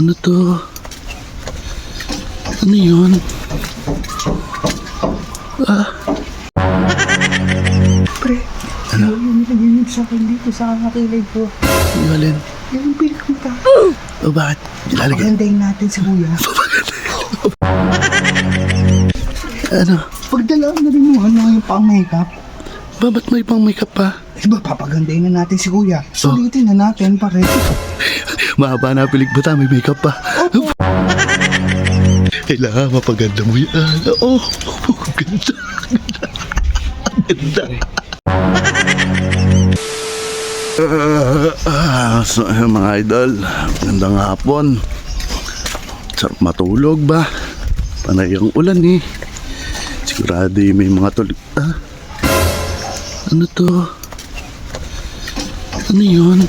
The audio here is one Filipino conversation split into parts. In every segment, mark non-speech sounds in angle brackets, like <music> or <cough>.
Ano to? Ano yun? Ah, <laughs> Pre, ano? yung nilagay sa akin dito sa kakilay ko. yung alin? Yung pinakita. O bakit? Ilalagay? Pagandahin natin si Kuya. <laughs> Ano? Pagdalaan na rin mo, ano yung pang-makeup. Ba, ba't may pang makeup pa? Diba, papagandahin na natin si Kuya. Sulitin na natin, pare. <laughs> Mahaba na pilig bata, may makeup pa. Kailangan mapaganda mo yan. Oo, oh, <laughs> ganda. Ang ganda. Ah, so, eh, mga idol, magandang hapon. Sarap matulog ba? Panay ang ulan eh. Sigurado eh, may mga tulig. Ah, ano to? Ano yun?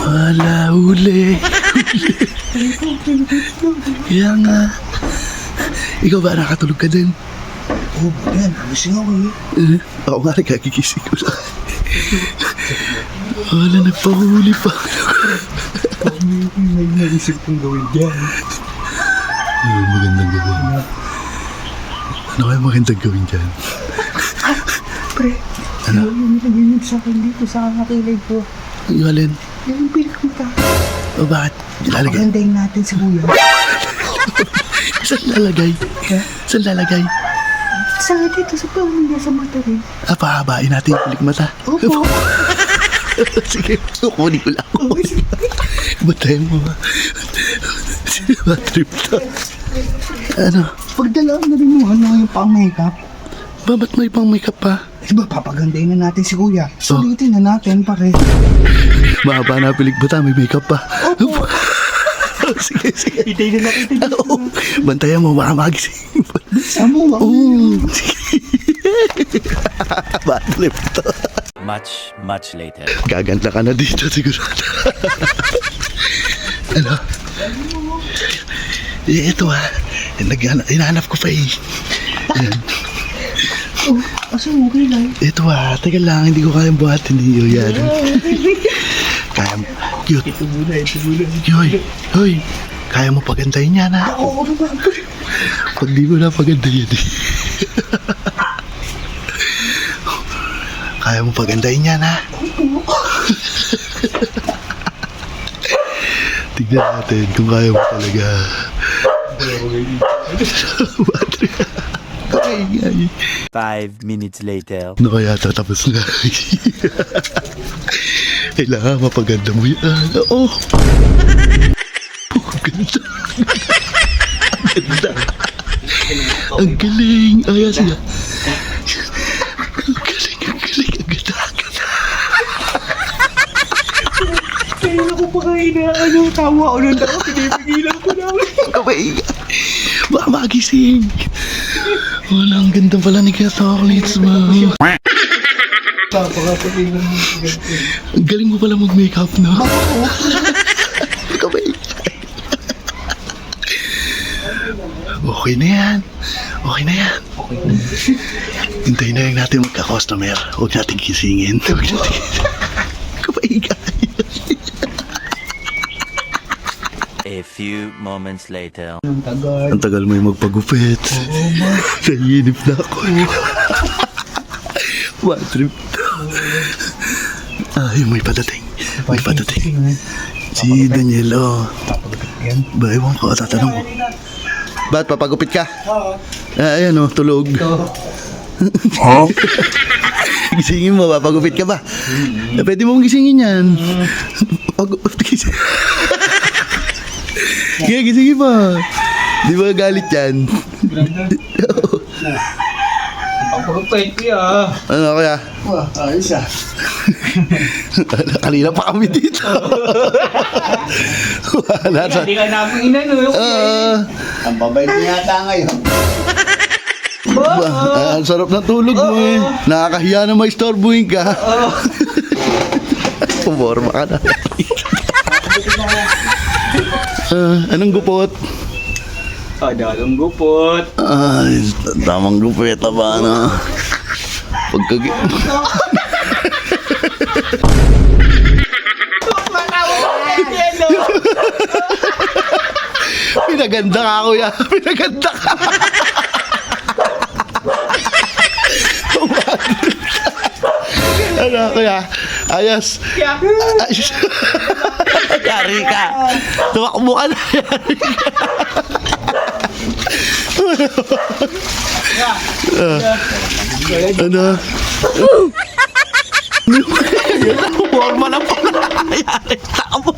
Wala, huli. Kaya nga. Ikaw ba nakatulog ka din? Oh, yan. Gising ako eh. Eh, ako nga nagkagigising ko lang. Wala, nagpahuli pa. May, may naisip kong gawin dyan. Ano yung magandang gawin? Ano kaya magandang gawin dyan? Pre, Ano? yung nilagay sa akin dito sa kakilay ko. Yung alin? Yung pinakita. O bakit? Ilalagay? Pagandahin natin si Kuya. <laughs> Saan lalagay? Saan lalagay? Sa dito, sa pamilya, sa mata rin. Ah, pahabain natin yung kulik mata. Opo. <laughs> Sige, kukunin ko lang. <laughs> Batayin mo ba? Bad trip to. Ano? Pagdalaan na rin mo, ano yung pang-makeup. Ba, ba't may pang makeup pa? Diba, papagandahin na natin si Kuya. Sulitin na natin, pare. Mahaba na pilig bata, may makeup pa. Opo. <laughs> sige, sige. Itay na natin. <laughs> Oo, bantayan mo, baka magising. Samo, ako. Oo, sige. <laughs> Bad trip to. Much, much later. Gaganda ka na dito siguro. ano? Eh, ito ha. Nag- hinahanap ko pa eh. Ayan. Oh, asan okay lang? Ito ha. Teka lang, hindi ko kayang buhatin. Hindi ko yan. Kaya mo. Cute. Ito muna, ito muna. Hoy, hoy. Kaya mo pagandahin yan ha. Oo, ano ba? Pag di mo na pagandahin eh. <laughs> Kaya mo pagandahin yan ha. <laughs> Tignan natin kung kaya mo talaga. <laughs> Battery. Ay. Five minutes later. Ano kaya tatapos na? Kailangan mapaganda mo yan. Oo. Oh, ganda. Ang ganda. Ang galing. Ay, siya. Ang galing, ang galing. Ang ganda, ako pa kayo na ano, tawa ko nung tawa. Pinipigilan ko na. Baka magising. Wala, ang ganda pala ni Kuya Chocolates mo. Ang galing mo pala mag-makeup, no? Okay na yan. Okay na yan. Hintayin na lang natin magka-customer. Huwag natin kisingin. Huwag natin kisingin. A few moments later. Ang tagal. Ang tagal mo yung magpagupit. <laughs> Naiinip na ako. <laughs> Bad trip to. Ay, may padating. May padating. Si Daniel, oh. Ba, ewan ko, tatanong ko. Ba't papagupit ka? Ah, ayan oh, tulog. Ha? <laughs> Gisingin mo, papagupit ka ba? Eh, pwede mong gisingin yan. Pag gising. Kaya gisingin mo. Di ba galit yan? Papakapait ko ya. Ano kaya? Wah, ayos ah. <laughs> Kanina pa kami dito. <laughs> Wala sa... Hindi ka namin inano. Ah, Ang babait niya yata ngayon. ba, ah, ang sarap ng tulog mo eh. Nakakahiya na may storbuhin ka. <laughs> Puforma ka na. Ah, anong gupot? Ah, dalong gupot. Ay, tamang gupeta ba na? Pagkag... Pinaganda ka, kuya. Pinaganda ka. ano, kuya? Ayos. Ayos. Yari ka. Tumakbo ka na. Yari <laughs> ka. Ano? Na, forma na pala. Yari. Tama.